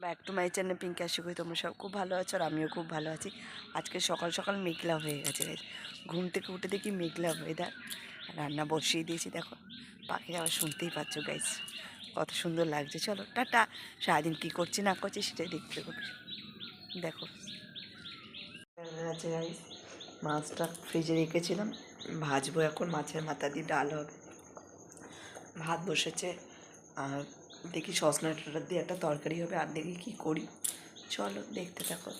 Back to my channel Pinki আশা করি তোমরা সব খুব ভালো আছো আর আমিও খুব ভালো আছি। আজকে সকাল সকাল মেঘলা হয়ে গেছে। ঘুম থেকে উঠে দেখি মেঘলা ওয়েদার রান্না বসিয়ে দিয়েছি, দেখো। পাখিরা আবার শুনতেই পাচ্ছ গাইস কত সুন্দর লাগছে। চলো, টাটা। সারাদিন কী করছি না করছি সেটাই দেখতে হবে। দেখো। আছে গাইস মাছটা ফ্রিজে রেখেছিলাম। ভাজবো এখন মাছের মাথা দিয়ে ডাল হবে। ভাত বসেছে। আর দেখি টসনা দিয়ে একটা তরকারি হবে, আর দেখি কী করি। চলো দেখতে থাকো,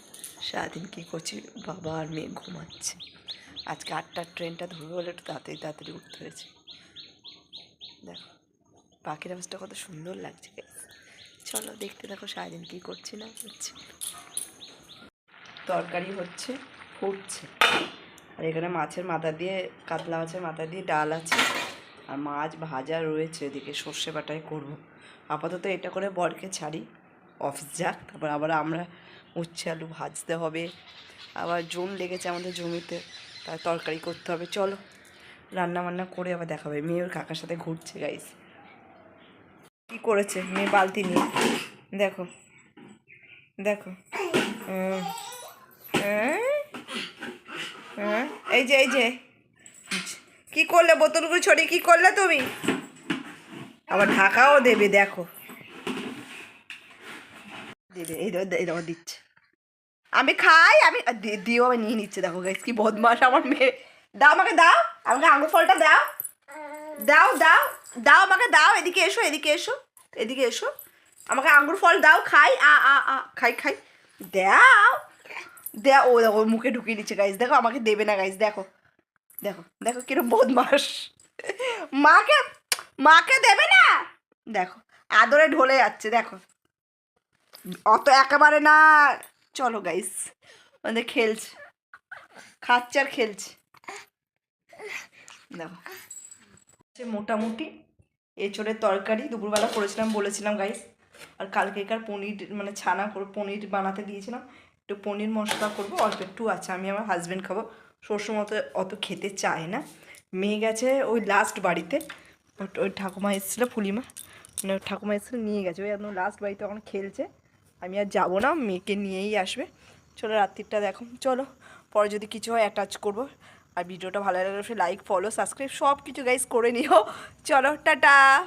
সারাদিন কী করছি, বাবা আর মেয়ে ঘুমাচ্ছে। আজকে আটটার ট্রেনটা ধরবো বলে একটু তাড়াতাড়ি তাড়াতাড়ি উঠতে হয়েছে। দেখো, পাখির আওয়াজটা কত সুন্দর লাগছে। চলো দেখতে থাকো সারাদিন কী করছি না করছি। তরকারি হচ্ছে, ফুটছে। আর এখানে মাছের মাথা দিয়ে, কাতলা মাছের মাথা দিয়ে ডাল আছে। আর মাছ ভাজা রয়েছে, এদিকে সর্ষে বাটায় করব। আপাতত এটা করে বরকে ছাড়ি। অফিস যাক, তারপর আবার আমরা উচ্ছে আলু ভাজতে হবে। আবার জম লেগেছে আমাদের জমিতে তার তরকারি করতে হবে। চলো রান্না বান্না করে আবার দেখাবে মেয়ে ওর কাকার সাথে ঘুরছে গাইস কি করেছে? মেয়ে বালতি নিয়ে। দেখো দেখো। হ্যাঁ হ্যাঁ এই যে এই যে। কি করলে? বোতলগুলো ছড়িয়ে কি করলে তুমি? আবার ঢাকাও দেবে, দেখো। এই দিচ্ছে। আমি খাই, আমি দিও আমি নিয়ে নিচ্ছে, দেখো গাইস কি বদমাস আমার মেয়ে। দাও আমাকে দাও, আমাকে আঙুর ফলটা দাও। দাও দাও দাও আমাকে, দাও, এদিকে এসো এদিকে এসো এদিকে এসো। আমাকে আঙ্গুর ফল দাও, খাই, আ আ আ, খাই খাই। দাও, দেও, ও দেখো, মুখে ঢুকিয়ে নিচ্ছে গাইস দেখো, আমাকে দেবে না গাইস দেখো। দেখো দেখো কিরম বদমাস মাকে মাকে দেবে না? দেখো, আদরে ঢলে যাচ্ছে, দেখো। অত একেবারে না। চলো গাইস আমাদের খেলছে। খাচ্ছে আর খেলছে। দেখো। মোটামুটি এঁচড়ের তরকারি দুপুরবেলা করেছিলাম, বলেছিলাম গাইস আর কালকেকার পনির মানে ছানা করে পনির বানাতে দিয়েছিলাম। একটু পনির মশলা করব, অল্প একটু আছে, আমি আমার হাজব্যান্ড খাব। মতো অত খেতে চায় না। মেয়ে গেছে ওই লাস্ট বাড়িতে। ওই- ঠাকুমা এসেছিল ফুলিমা মানে ঠাকুমা এসেছিল, নিয়ে গেছে। ওই একদম লাস্ট বাড়িতে এখন খেলছে। আমি আর যাব না, মেয়েকে নিয়েই আসবে। চলো রাত্রিটা দেখো। চলো, পরে যদি কিছু হয় অ্যাটাচ করব। আর ভিডিওটা ভালো লাগলে লাইক ফলো সাবস্ক্রাইব সব কিছু গাইজ করে নিও। চলো, টাটা!